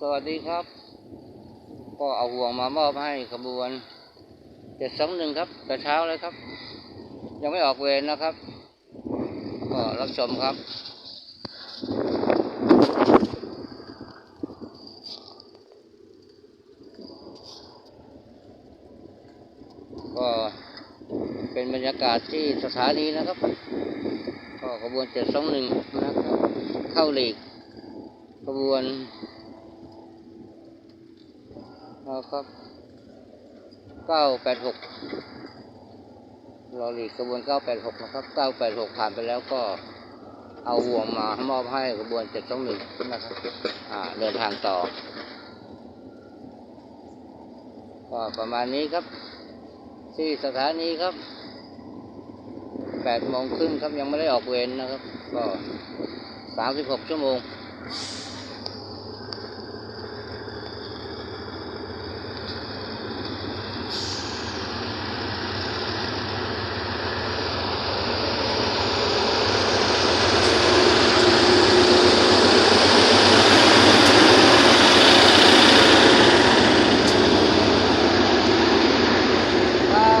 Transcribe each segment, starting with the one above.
สวัสดีครับ ก็เอาห่วงมามอบให้ขบวนเจ็ดสองหนึ่งครับ แต่เช้าเลยครับ ยังไม่ออกเวรนะครับ ก็รับชมครับก็เป็นบรรยากาศที่สถานีนะครับ ขบวนเจ็ดสองหนึ่งนะครับ เข้าหลีกขบวนนะครับเก้าแปดหกรอหลีกขบวนเก้าแปดหกนะครับเก้าแปดหกผ่านไปแล้วก็เอาห่วมามอบให้ขบวนเจ็ดสองหนึ่งนะครับอ่าเดินทางต่อก็ประมาณนี้ครับ ที่สถานีครับ แปดโมงครึ่งครับยังไม่ได้ออกเวรนะครับ ก็สามสิบหกชั่วโมง ครับ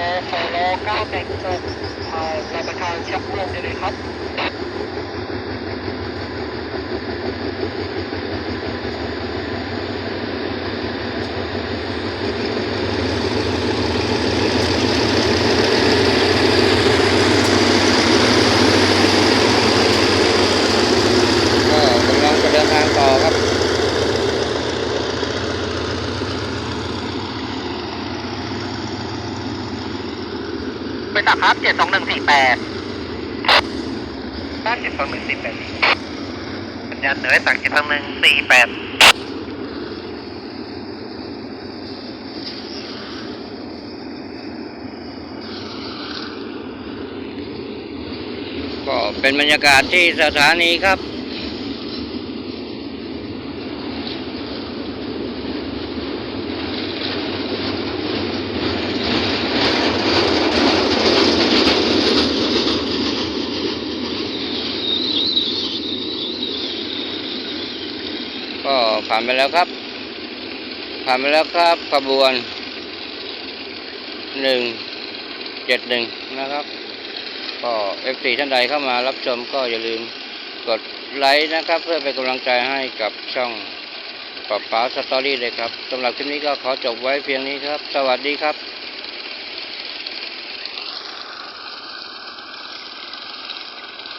พอขอรอเก้าแปดหกเอ่อรับประทานชักรวมได้เลยครับ ก็กำลังจะเดินทางต่อครับ ไปตักครับเจ็ดสองหนึ่งสี่แปดบ้านเจ็ดสองหนึ่งสี่แปดสัญญาณเหนือสั่งเจ็ดสองหนึ่งสี่แปดก็เป็นบรรยากาศที่สถานีครับ ก็ ผ่านไปแล้วครับ ผ่านไปแล้วครับขบวนหนึ่งเจ็ดหนึ่งนะครับ ก็เอฟซีท่านใดเข้ามารับชมก็อย่าลืมกดไลค์นะครับ เพื่อเป็นกำลังใจให้กับช่องปะป๋าสตอรี่เลยครับสำหรับคลิปนี้ก็ขอจบไว้เพียงนี้ครับ สวัสดีครับ